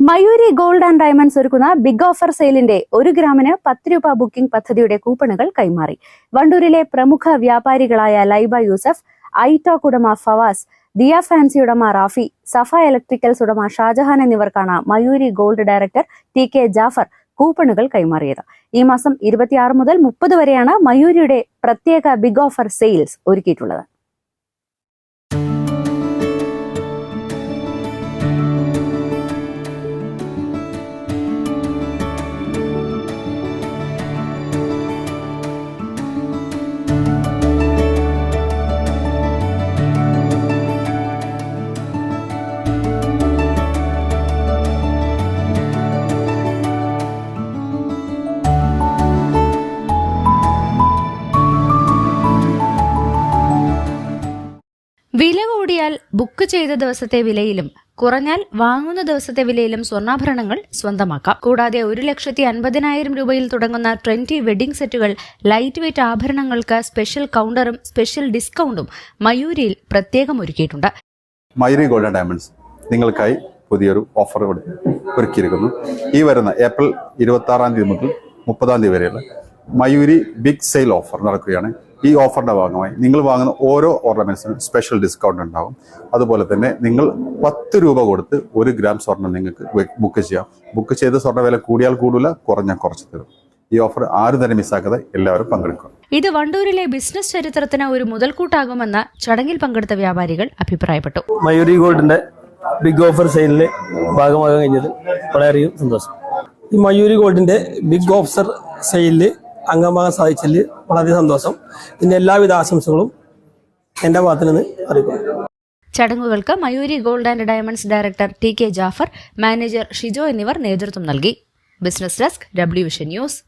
Mayuri gold and diamonds ഒരുക്കുന്ന big offer സെയിലിന്റെ ഒരു ഗ്രാമിന് പത്ത് രൂപ ബുക്കിംഗ് പദ്ധതിയുടെ കൂപ്പണുകൾ കൈമാറി. വണ്ടൂരിലെ പ്രമുഖ വ്യാപാരികളായ ലൈബ യൂസഫ് ഐടോക് ഉടമ ഫവാസ് ദിയ ഫാൻസി ഉടമ റാഫി സഫ ഇലക്ട്രിക്കൽസ് ഉടമ ഷാജഹാൻ എന്നിവർക്കാണ് Mayuri gold director T K Jafar കൂപ്പണുകൾ കൈമാറിയത്. ഈ മാസം ഇരുപത്തിയാറ് മുതൽ മുപ്പത് വരെയാണ് മയൂരിയുടെ പ്രത്യേക ബിഗ് ഓഫർ സെയിൽസ് ഒരുക്കിയിട്ടുള്ളത്. കൂടിയാൽ ബുക്ക് ചെയ്ത ദിവസത്തെ വിലയിലും കുറഞ്ഞാൽ വാങ്ങുന്ന ദിവസത്തെ വിലയിലും സ്വർണാഭരണങ്ങൾ സ്വന്തമാക്കാം. കൂടാതെ ഒരു ലക്ഷത്തി അൻപതിനായിരം രൂപയിൽ തുടങ്ങുന്ന ട്വന്റി വെഡിംഗ് സെറ്റുകൾ ലൈറ്റ് വെയ്റ്റ് ആഭരണങ്ങൾക്ക് സ്പെഷ്യൽ കൗണ്ടറും സ്പെഷ്യൽ ഡിസ്കൗണ്ടും മയൂരിയിൽ പ്രത്യേകം ഒരുക്കിയിട്ടുണ്ട്. മയൂരി ഗോൾഡൻ ഡയമണ്ട്സ് നിങ്ങൾക്കായി പുതിയൊരു ഓഫർ ഒരുക്കിയിരിക്കുന്നു. ഈ വരുന്ന ഏപ്രിൽ ഇരുപത്തി ആറാം തീയതി മുതൽ മുപ്പതാം തീയതി വരെയുള്ള മയൂരി ബിഗ് സെയിൽ ഓഫർ നടക്കുകയാണ്. ഈ ഓഫറിന്റെ ഭാഗമായി നിങ്ങൾ വാങ്ങുന്ന ഓരോ ഓർണമെന്റ്സിനും സ്പെഷ്യൽ ഡിസ്കൗണ്ട് ഉണ്ടാകും അതുപോലെ തന്നെ നിങ്ങൾ പത്ത് രൂപ കൊടുത്ത് ഒരു ഗ്രാം സ്വർണം നിങ്ങൾക്ക് ബുക്ക് ചെയ്യാം. ബുക്ക് ചെയ്ത് സ്വർണ വില കൂടിയാൽ കൂടില്ല കുറഞ്ഞാൽ കുറച്ച് തരും. ഈ ഓഫർ ആരും തന്നെ മിസ്സാക്കാതെ എല്ലാവരും പങ്കെടുക്കും ഇത് വണ്ടൂരിലെ ബിസിനസ് ചരിത്രത്തിന് ഒരു മുതൽക്കൂട്ടാകുമെന്ന് ചടങ്ങിൽ പങ്കെടുത്ത വ്യാപാരികൾ അഭിപ്രായപ്പെട്ടു. മയൂരി ഗോൾഡിന്റെ ബിഗ് ഓഫർ സെയിലിൽ ഭാഗമാകാൻ കഴിഞ്ഞത് വളരെയധികം സന്തോഷം. ഈ മയൂരി ഗോൾഡിന്റെ ബിഗ് ഓഫർ സെയിലിൽ അംഗമാകാൻ സാധിച്ചതിൽ വളരെ സന്തോഷം. ഇതിന്റെ എല്ലാവിധ ആശംസകളും എന്റെ ഭാഗത്തു നിന്ന് അറിയിക്കുന്നു. ചടങ്ങുകൾക്ക് Mayuri gold and diamonds director T K Jafar manager Shijo എന്നിവർ നേതൃത്വം നൽകി. Business desk W vision news.